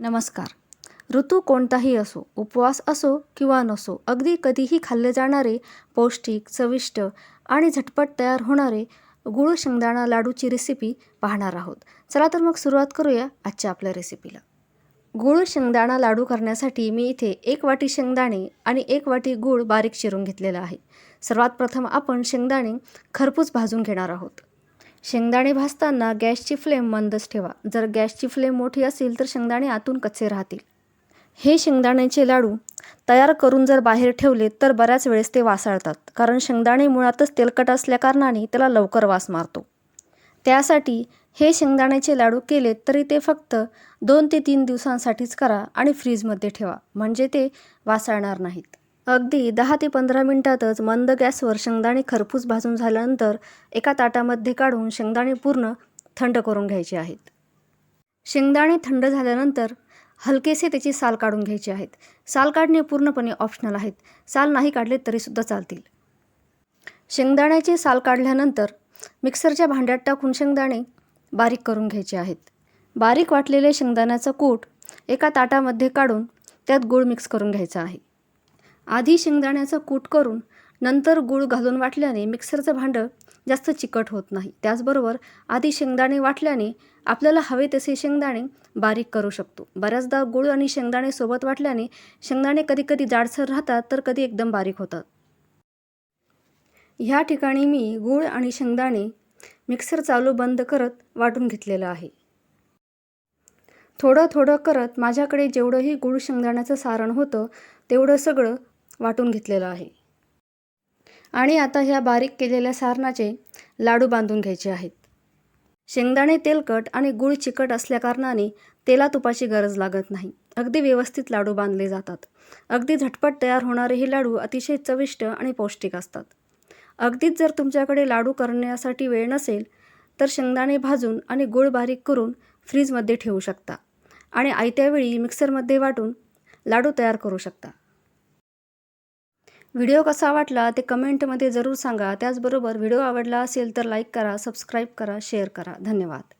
नमस्कार. ऋतू कोणताही असो उपवास असो किंवा नसो अगदी कधीही खाल्ले जाणारे पौष्टिक चविष्ट आणि झटपट तयार होणारे गुळ शेंगदाणा लाडूची रेसिपी पाहणार आहोत. चला तर मग सुरुवात करूया आजच्या आपल्या रेसिपीला गुळ शेंगदाणा लाडू करण्यासाठी मी इथे एक वाटी शेंगदाणे आणि एक वाटी गूळ बारीक चिरून घेतलेला आहे. सर्वात प्रथम आपण शेंगदाणे खरपूस भाजून घेणार आहोत. शेंगदाणे भाजताना गॅसची फ्लेम मंदच ठेवा. जर गॅसची फ्लेम मोठी असेल तर शेंगदाणे आतून कच्चे राहतील. हे शेंगदाण्याचे लाडू तयार करून जर बाहेर ठेवले तर बऱ्याच वेळेस ते वासाळतात. कारण शेंगदाणे मुळातच तेलकट असल्याकारणाने त्याला लवकर वास मारतो. त्यासाठी हे शेंगदाण्याचे लाडू केले तरी ते फक्त दोन ते तीन दिवसांसाठीच करा आणि फ्रीजमध्ये ठेवा. म्हणजे ते वासाळणार नाहीत. अगदी दहा ते पंधरा मिनिटातच मंद गॅसवर शेंगदाणे खरपूस भाजून झाल्यानंतर एका ताटामध्ये काढून शेंगदाणे पूर्ण थंड करून घ्यायचे आहेत. शेंगदाणे थंड झाल्यानंतर हलकेसे त्याची साल काढून घ्यायची आहेत. साल काढणे पूर्णपणे ऑप्शनल आहेत. साल नाही काढले तरीसुद्धा चालतील. शेंगदाण्याची साल काढल्यानंतर मिक्सरच्या भांड्यात टाकून शेंगदाणे बारीक करून घ्यायचे आहेत. बारीक वाटलेले शेंगदाण्याचं कूट एका ताटामध्ये काढून त्यात गूळ मिक्स करून घ्यायचा आहे. आधी शेंगदाण्याचं कूट करून नंतर गूळ घालून वाटल्याने मिक्सरचं भांडं जास्त चिकट होत नाही. त्याचबरोबर आधी शेंगदाणे वाटल्याने आपल्याला हवे तसे शेंगदाणे बारीक करू शकतो. बऱ्याचदा गूळ आणि शेंगदाणे सोबत वाटल्याने शेंगदाणे कधी कधी जाडसर राहतात तर कधी एकदम बारीक होतात. ह्या ठिकाणी मी गूळ आणि शेंगदाणे मिक्सर चालू बंद करत वाटून घेतलेलं आहे. थोडं थोडं करत माझ्याकडे जेवढंही गूळ शेंगदाण्याचं सारण होतं तेवढं सगळं वाटून घेतलेलं आहे. आणि आता ह्या बारीक केलेल्या सारणाचे लाडू बांधून घ्यायचे आहेत. शेंगदाणे तेलकट आणि गूळ चिकट असल्याकारणाने तेला तुपाची गरज लागत नाही. अगदी व्यवस्थित लाडू बांधले जातात. अगदी झटपट तयार होणारे हे लाडू अतिशय चविष्ट आणि पौष्टिक असतात. अगदीच जर तुमच्याकडे लाडू करण्यासाठी वेळ नसेल तर शेंगदाणे भाजून आणि गूळ बारीक करून फ्रीजमध्ये ठेवू शकता. आणि आयत्यावेळी मिक्सरमध्ये वाटून लाडू तयार करू शकता. व्हिडिओ कसा वाटला ते कमेंटमध्ये जरूर सांगा. त्याचबरोबर व्हिडिओ आवडला असेल तर लाईक करा सबस्क्राईब करा शेअर करा. धन्यवाद.